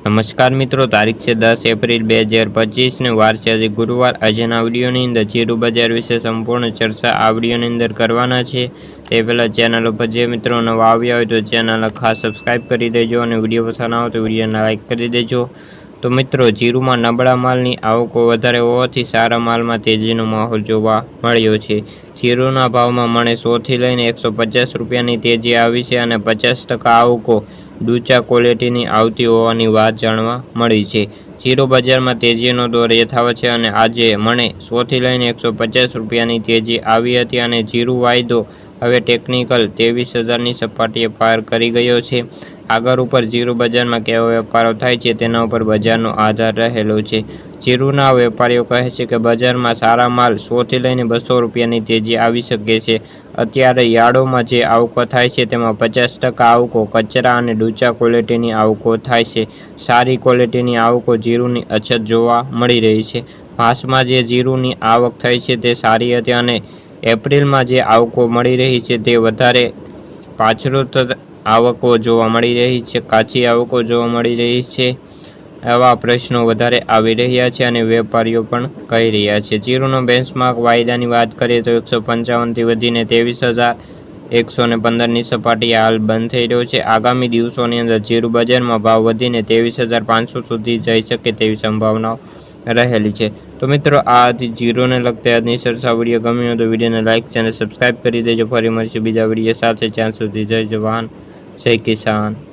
નમસ્કાર મિત્રો, તારીખ છે દસ એપ્રિલ બે હજાર પચીસને વાર છે આજે ગુરુવાર. આજના વિડીયોની અંદર જીરુ બજાર વિશે સંપૂર્ણ ચર્ચા આ વિડીયોની અંદર કરવાના છે. તે પહેલાં ચેનલ ઉપર જે મિત્રો નવા આવ્યા હોય તો ચેનલ ખાસ સબસ્ક્રાઈબ કરી દેજો અને વીડિયો પસંદ આવે તો વિડીયોને લાઇક કરી દેજો. તો મિત્રો, જીરુમાં નબળા માલની આવકો વધારે હોવાથી સારા માલમાં તેજીનો માહોલ જોવા મળ્યો છે. જીરુના ભાવમાં મણે સોથી લઈને એકસો પચાસ રૂપિયાની તેજી આવી છે અને પચાસ ટકા આવકો ડૂચા ક્વોલિટીની આવતી હોવાની વાત જાણવા મળી છે. જીરો બજારમાં તેજીનો દોર યથાવત છે અને આજે મણે સોથી લઈને એકસો પચાસ રૂપિયાની તેજી આવી હતી અને જીરું વાયદો હવે ટેકનિકલ ત્રેવીસ હજારની સપાટીએ પાર કરી ગયો છે. આગળ ઉપર જીરું બજારમાં કેવો વેપારો થાય છે તેના ઉપર બજારનો આધાર રહેલો છે. જીરુના વેપારીઓ કહે છે કે બજારમાં સારા માલ સોથી લઈને બસો રૂપિયાની તેજી આવી શકે છે. અત્યારે યાર્ડોમાં જે આવકો થાય છે તેમાં પચાસ ટકા આવકો કચરા અને ડૂચા ક્વોલિટીની આવકો થાય છે. સારી ક્વોલિટીની આવકો જીરુની અછત જોવા મળી રહી છે. માસમાં જે જીરુની આવક થઈ છે તે સારી હતી અને એપ્રિલમાં જે આવકો મળી રહી છે તે વધારે પાછળોતર આવકો જોવા મળી રહી છે, કાચી આવકો જોવા મળી રહી છે એવા પ્રશ્નો વધારે આવી રહ્યા છે અને વેપારીઓ પણ કહી રહ્યા છે. જીરુનો બેન્ચમાર્ક વાયદાની વાત કરીએ તો એકસો પંચાવનથી વધીને ત્રેવીસ હજાર એકસો ને પંદરની સપાટી હાલ બંધ થઈ રહ્યો છે. આગામી દિવસોની અંદર જીરું બજારમાં ભાવ વધીને ત્રેવીસ હજાર પાંચસો સુધી જઈ શકે તેવી સંભાવનાઓ રહેલી છે. તો મિત્રો, આ હતી જીરોને લગતા આજની ચર્ચા વીડિયો. ગમ્યો તો વિડીયોને લાઇક ચેનલ સબસ્ક્રાઈબ કરી દેજો. ફરી મળીશું બીજા વીડિયો સાથે. જ્યાં સુધી જય જવાન, જય કિસાન.